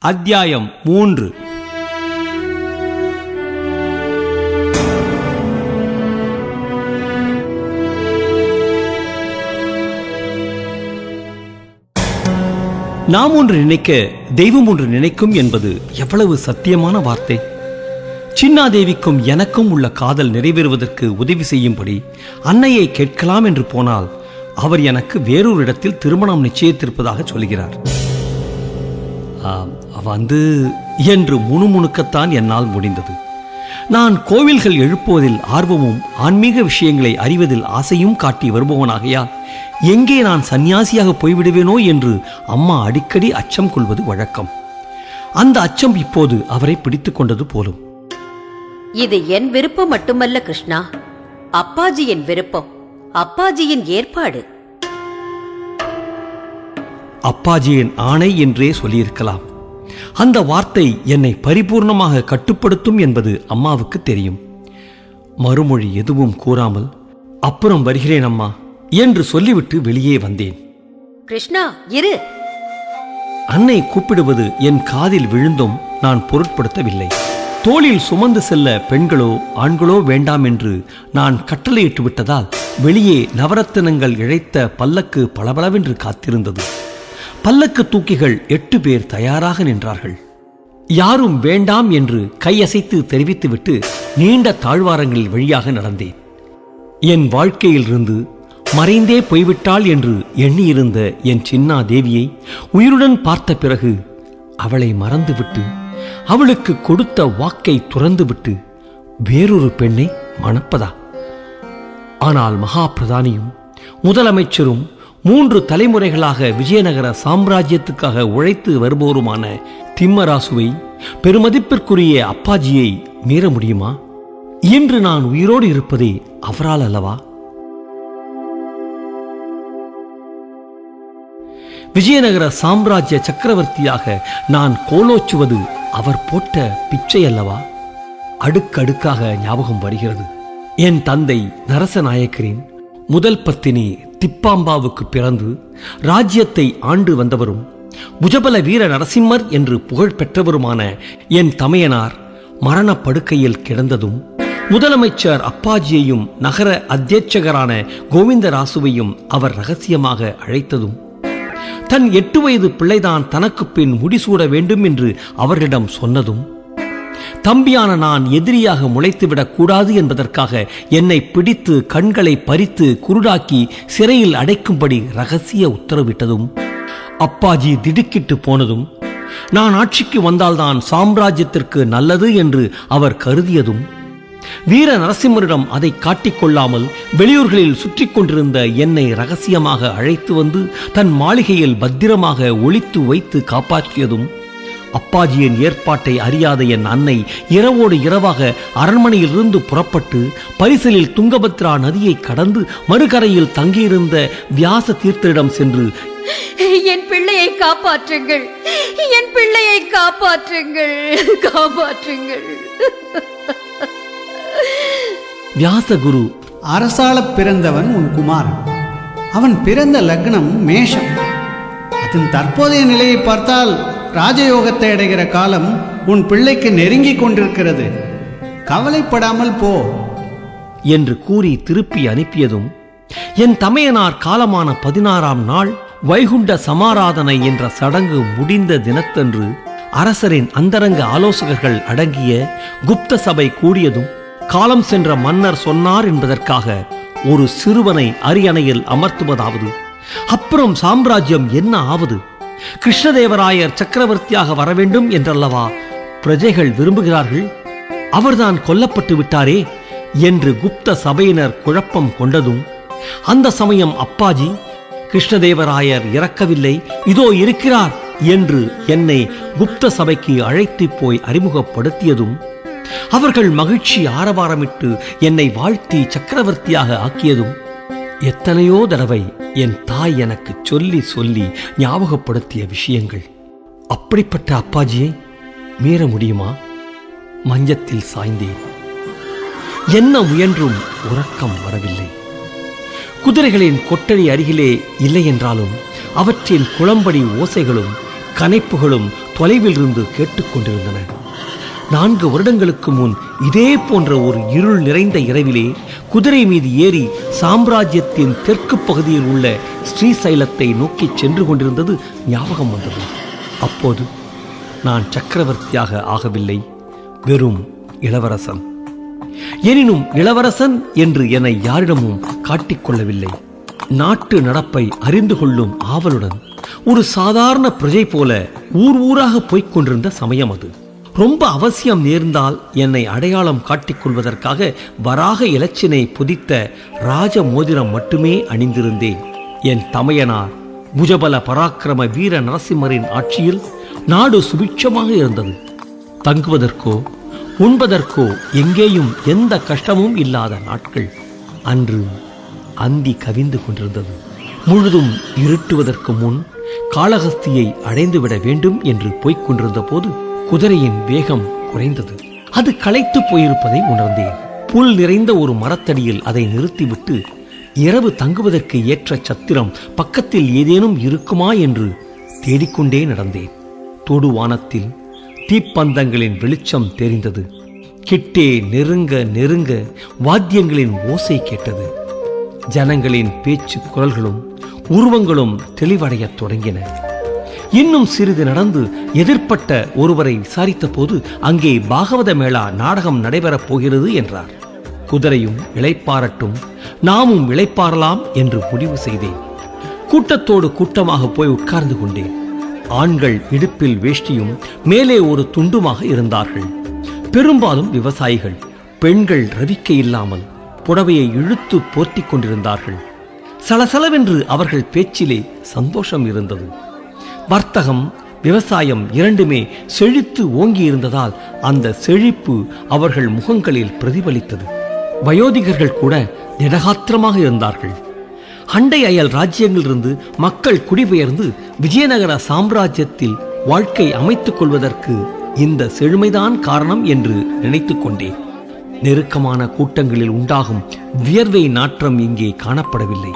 அத்தியாயம் மூன்று. நாம் ஒன்று நினைக்க தெய்வம் ஒன்று நினைக்கும் என்பது எவ்வளவு சத்தியமான வார்த்தை? சின்னாதேவிக்கும் எனக்கும் உள்ள காதல் நிறைவேறுவதற்கு உதவி செய்யும்படி அன்னையை கேட்கலாம் என்று போனால் அவர் எனக்கு வேறொரு இடத்தில் திருமணம் நிச்சயித்திருப்பதாக சொல்கிறார். வந்து என்று முணுமுணுக்கத்தான் என்னால் முடிந்தது. நான் கோவில்கள் எழுப்புவதில் ஆர்வமும் ஆன்மீக விஷயங்களை அறிவதில் ஆசையும் காட்டி வருபவனாகையால் எங்கே நான் சந்நியாசியாக போய்விடுவேனோ என்று அம்மா அடிக்கடி அச்சம் கொள்வது வழக்கம். அந்த அச்சம் இப்போது அவரை பிடித்துக் கொண்டது போலும். இது என் விருப்பம் மட்டுமல்ல கிருஷ்ணா. அப்பாஜியின் விருப்பம் அப்பாஜியின் ஏற்பாடு. அப்பாஜியின் ஆணை என்றே சொல்லியிருக்கலாம். அந்த வார்த்தை என்னை பரிபூர்ணமாக கட்டுப்படுத்தும் என்பது அம்மாவுக்கு தெரியும். மறுமொழி எதுவும் கூறாமல் அப்புறம் வருகிறேன் அம்மா என்று சொல்லிவிட்டு வெளியே வந்தேன். கிருஷ்ணா இரு. அன்னை கூப்பிடுவது என் காதில் விழுந்தும் நான் பொருட்படுத்தவில்லை. தோளில் சுமந்து செல்ல பெண்களோ ஆண்களோ வேண்டாம் என்று நான் கட்டளையிட்டு விட்டதால் வெளியே நவரத்தினங்கள் இழைத்த பல்லக்கு பளபளவென்று காத்திருந்தது. பல்லக்கு தூக்கிகள் எட்டு பேர் தயாராக நின்றார்கள். யாரும் வேண்டாம் என்று கையசைத்து தெரிவித்துவிட்டு நீண்ட தாழ்வாரங்களில் வழியாக நடந்தேன். என் வாழ்க்கையிலிருந்து மறைந்தே போய்விட்டாள் என்று எண்ணியிருந்த என் சின்னா தேவியை உயிருடன் பார்த்த பிறகு அவளை மறந்துவிட்டு அவளுக்கு கொடுத்த வாக்கை துறந்துவிட்டு வேறொரு பெண்ணை மணப்பதா? ஆனால் மகா பிரதானியும் முதலமைச்சரும் மூன்று தலைமுறைகளாக விஜயநகர சாம்ராஜ்யத்துக்காக உழைத்து வருபவருமான திம்மராசுவை பெருமதிப்பிற்குரிய அப்பாஜியை மீற முடியுமா? இன்று நான் உயிரோடு இருப்பதே அவரால் அல்லவா? விஜயநகர சாம்ராஜ்ய சக்கரவர்த்தியாக நான் கோலோச்சுவது அவர் போட்ட பிச்சை அல்லவா? அடுக்கடுக்காக ஞாபகம் வருகிறது. என் தந்தை நரசநாயக்கரின் முதல் பத்தினி திப்பாம்பாவுக்கு பிறந்து ராஜ்யத்தை ஆண்டு வந்தவரும் புஜபல வீர நரசிம்மர் என்று புகழ் பெற்றவருமான என் தமையனார் மரணப்படுக்கையில் கிடந்ததும் முதலமைச்சர் அப்பாஜியையும் நகர அத்தியட்சகரான கோவிந்தராசுவையும் அவர் ரகசியமாக அழைத்ததும் தன் எட்டு வயது பிள்ளைதான் தனக்கு பின் முடிசூட வேண்டும் என்று அவர்களிடம் சொன்னதும் தம்பியான நான் எதிரியாக முளைத்துவிடக் கூடாது என்பதற்காக என்னை பிடித்து கண்களை பறித்து குருடாக்கி சிறையில் அடைக்கும்படி ரகசிய உத்தரவிட்டதும் அப்பாஜி திடுக்கிட்டு போனதும் நான் ஆட்சிக்கு வந்தால்தான் சாம்ராஜ்யத்திற்கு நல்லது என்று அவர் கருதியதும் வீர நரசிம்மரிடம் அதை காட்டிக்கொள்ளாமல் வெளியூர்களில் சுற்றி கொண்டிருந்த என்னை ரகசியமாக அழைத்து வந்து தன் மாளிகையில் பத்திரமாக ஒளித்து வைத்து காப்பாற்றியதும் அப்பாஜியின் ஏற்பாட்டை அறியாத என் அன்னை இரவோடு இரவாக அரண்மனையிலிருந்து புறப்பட்டு பரிசலில் துங்கபத்ரா நதியை கடந்து மறுகரையில் தங்கியிருந்த வியாச தீர்த்தரிடம் சென்று என் பிள்ளையை காப்பாற்றுங்கள். என் பிள்ளையை காப்பாற்றுங்கள். காப்பாற்றுங்கள். வியாசகுரு அரசாளப் பிறந்தவன் உன் குமாரன். அவன் பிறந்த லக்னம் மேஷம். அதன் தற்போதைய நிலையை பார்த்தால் ராஜயோகத்தை அடைகிற காலம் உன் பிள்ளைக்கு நெருங்கிக் கொண்டிருக்கிறது. கவலைப்படாமல் போ. என்று கூறி திருப்பி அனுப்பியதும் என் தமையனார் காலமான பதினாறாம் நாள் வைகுண்ட சமாராதனை என்ற சடங்கு முடிந்த தினத்தன்று அரசரின் அந்தரங்க ஆலோசகர்கள் அடங்கிய குப்த சபை கூடியதும் காலம் சென்ற மன்னர் சொன்னார் என்பதற்காக ஒரு சிறுவனை அரியணையில் அமர்த்துவதாவது அப்புறம் சாம்ராஜ்யம் என்ன ஆவது கிருஷ்ணதேவராயர் சக்கரவர்த்தியாக வர வேண்டும் என்றல்லவா பிரஜைகள் விரும்புகிறார்கள்? அவர்தான் கொல்லப்பட்டு விட்டாரே என்று குப்த சபையினர் குழப்பம் கொண்டதும் அந்த சமயம் அப்பாஜி கிருஷ்ணதேவராயர் இறக்கவில்லை இதோ இருக்கிறார் என்று என்னை குப்த சபைக்கு அழைத்துப் போய் அறிமுகப்படுத்தியதும் அவர்கள் மகிழ்ச்சி ஆரவாரமிட்டு என்னை வாழ்த்தி சக்கரவர்த்தியாக ஆக்கியதும் எத்தனையோ தடவை என் தாய் எனக்கு சொல்லி சொல்லி ஞாபகப்படுத்திய விஷயங்கள். அப்படிப்பட்ட அப்பாஜியை மீற முடியுமா? மஞ்சத்தில் சாய்ந்தேன். என்ன முயன்றும் உறக்கம் வரவில்லை. குதிரைகளின் கொட்டணி அருகிலே இல்லை என்றாலும் அவற்றின் குளம்படி ஓசைகளும் கனைப்புகளும் தொலைவில் இருந்து கேட்டுக்கொண்டிருந்தன. நான்கு வருடங்களுக்கு முன் இதே போன்ற ஒரு இருள் நிறைந்த இரவிலே குதிரை மீது ஏறி சாம்ராஜ்யத்தின் தெற்கு பகுதியில் உள்ள ஸ்ரீசைலத்தை நோக்கி சென்று கொண்டிருந்தது ஞாபகம் வந்தது. அப்போது நான் சக்கரவர்த்தியாக ஆகவில்லை. வெறும் இளவரசன். எனினும் இளவரசன் என்று என்னை யாரிடமும் காட்டிக்கொள்ளவில்லை நாட்டு நடப்பை அறிந்து கொள்ளும் ஆவலுடன் ஒரு சாதாரண பிரஜை போல ஊர் ஊராக போய்க் கொண்டிருந்த சமயம் அது. ரொம்ப அவசியம் நேர்ந்தால் என்னை அடையாளம் காட்டிக்கொள்வதற்காக வராக இலச்சினை புதித்த ராஜ மோதிரம் மட்டுமே அணிந்திருந்தேன். என் தமையனார் புஜபல பராக்கிரம வீர நரசிம்மரின் ஆட்சியில் நாடு சுபிட்சமாக இருந்தது. தங்குவதற்கோ உண்பதற்கோ எங்கேயும் எந்த கஷ்டமும் இல்லாத நாட்கள் அன்று அந்தி கவிந்து கொண்டிருந்தது. முழுதும் இருட்டுவதற்கு முன் காளஹஸ்தியை அடைந்துவிட வேண்டும் என்று போய்க் கொண்டிருந்த போது குதிரையின் வேகம் குறைந்தது. அது களைத்து போயிருப்பதை உணர்ந்தேன். புல் நிறைந்த ஒரு மரத்தடியில் அதை நிறுத்திவிட்டு இரவு தங்குவதற்கு ஏற்ற சத்திரம் பக்கத்தில் ஏதேனும் இருக்குமா என்று தேடிக்கொண்டே நடந்தேன். தொடுவானத்தில் தீப்பந்தங்களின் வெளிச்சம் தெரிந்தது. கிட்டே நெருங்க நெருங்க வாத்தியங்களின் ஓசை கேட்டது. ஜனங்களின் பேச்சு குரல்களும் உருவங்களும் தெளிவடையத் தொடங்கின. இன்னும் சிறிது நடந்து எதிர்ப்பட்ட ஒருவரை விசாரித்த போது அங்கே பாகவத மேளா நாடகம் நடைபெறப் போகிறது என்றார். குதிரையும் இளைப்பாரட்டும் நாமும் இளைப்பாறலாம் என்று முடிவு செய்தேன். கூட்டத்தோடு கூட்டமாக போய் உட்கார்ந்து கொண்டேன். ஆண்கள் இடுப்பில் வேஷ்டியும் மேலே ஒரு துண்டுமாக இருந்தார்கள். பெரும்பாலும் விவசாயிகள் பெண்கள் ரவிக்கை இல்லாமல் புடவையை இழுத்து போர்த்திக் கொண்டிருந்தார்கள். சலசலவென்று அவர்கள் பேச்சிலே சந்தோஷம் இருந்தது. வர்த்தகம் விவசாயம் இரண்டுமே செழித்து ஓங்கி இருந்ததால் அந்த செழிப்பு அவர்கள் முகங்களில் பிரதிபலித்தது. வயோதிகர்கள் கூட திடகாத்திரமாக இருந்தார்கள். அண்டை அயல் ராஜ்யங்களிலிருந்து மக்கள் குடிபெயர்ந்து விஜயநகர சாம்ராஜ்யத்தில் வாழ்க்கை அமைத்துக் கொள்வதற்கு இந்த செழுமைதான் காரணம் என்று நினைத்துக் கொண்டேன். நெருக்கமான கூட்டங்களில் உண்டாகும் வியர்வை நாற்றம் இங்கே காணப்படவில்லை.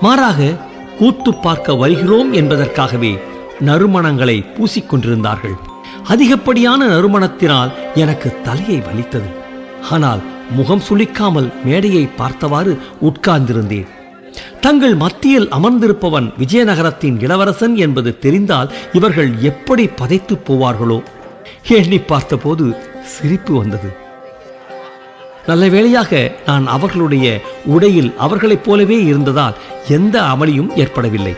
மாறாக கூத்து பார்க்க வருகிறோம் என்பதற்காகவே நறுமணங்களை பூசிக்கொண்டிருந்தார்கள். அதிகப்படியான நறுமணத்தினால் எனக்கு தலையை வலித்தது. ஆனால் முகம் சுளிக்காமல் மேடையை பார்த்தவாறு உட்கார்ந்திருந்தேன். தங்கள் மத்தியில் அமர்ந்திருப்பவன் விஜயநகரத்தின் இளவரசன் என்பது தெரிந்தால் இவர்கள் எப்படி பதைத்துப் போவார்களோ? எண்ணி பார்த்தபோது சிரிப்பு வந்தது. நல்ல வேளையாக நான் அவர்களுடைய உடையில் அவர்களைப் போலவே இருந்ததால் எந்த அமளியும் ஏற்படவில்லை.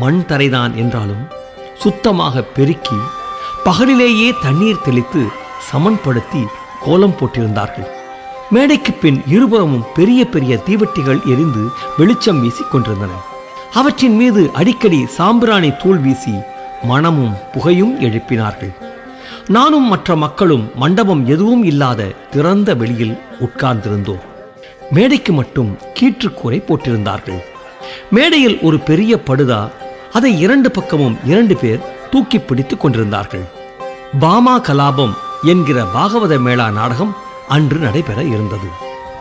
மண் தரைதான் என்றாலும் சுத்தமாக பெருக்கி பகலிலேயே தண்ணீர் தெளித்து சமன்படுத்தி கோலம் போட்டிருந்தார்கள். மேடைக்கு பின் இருபுறமும் பெரிய பெரிய தீவட்டிகள் எரிந்து வெளிச்சம் வீசிக் கொண்டிருந்தன. அவற்றின் மீது அடிக்கடி சாம்பிராணி தூள் வீசி மணமும் புகையும் எழுப்பினார்கள். நானும் மற்ற மக்களும் மண்டபம் எதுவும் இல்லாத திறந்த வெளியில் உட்கார்ந்திருந்தோம். மேடைக்கு மட்டும் கீற்றுக்கூரை போட்டிருந்தார்கள். மேடையில் ஒரு பெரிய படுதா அதை இரண்டு பக்கமும் இரண்டு பேர் தூக்கி பிடித்துக் கொண்டிருந்தார்கள். பாமா கலாபம் என்கிற பாகவத மேளா நாடகம் அன்று நடைபெற இருந்தது.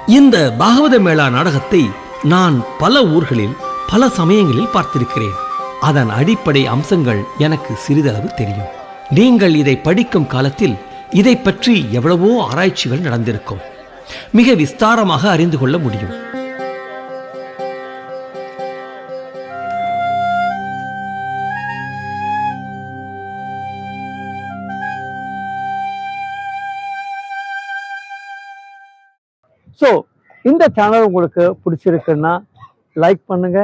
இந்த பாகவத மேளா நாடகத்தை நான் பல ஊர்களில் பல சமயங்களில் பார்த்திருக்கிறேன். அதன் அடிப்படை அம்சங்கள் எனக்கு சிறிதளவு தெரியும். நீங்கள் இதை படிக்கும் காலத்தில் இதை பற்றி எவ்வளவோ ஆராய்ச்சிகள் நடந்திருக்கும். மிக விஸ்தாரமாக அறிந்து கொள்ள முடியும். ஸோ இந்த சேனல் உங்களுக்கு பிடிச்சிருக்குன்னா லைக் பண்ணுங்க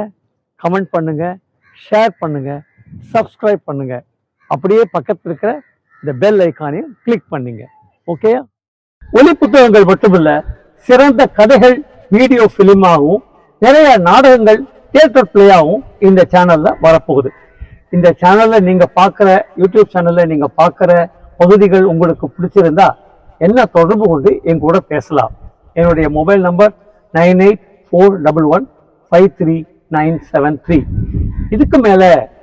கமெண்ட் பண்ணுங்க ஷேர் பண்ணுங்க சப்ஸ்கிரைப் பண்ணுங்க. அப்படியே பக்கத்தில் இருக்கிற இந்த பெல் ஐக்கானையும் கிளிக் பண்ணுங்க. ஓகே ஒலி புத்தகங்கள் மட்டுமில்ல சிறந்த கதைகள் வீடியோ ஃபிலிமாகவும் நிறைய நாடகங்கள் தியேட்டர் பிளேயாகவும் இந்த சேனலில் வரப்போகுது. இந்த சேனலில் நீங்கள் பார்க்குற யூடியூப் சேனலில் நீங்கள் பார்க்குற பகுதிகள் உங்களுக்கு பிடிச்சிருந்தா என்ன தொடர்பு கொண்டு என் கூட பேசலாம். என்னுடைய mobile number nine eight four double one five three nine seven three இதுக்கு மேலே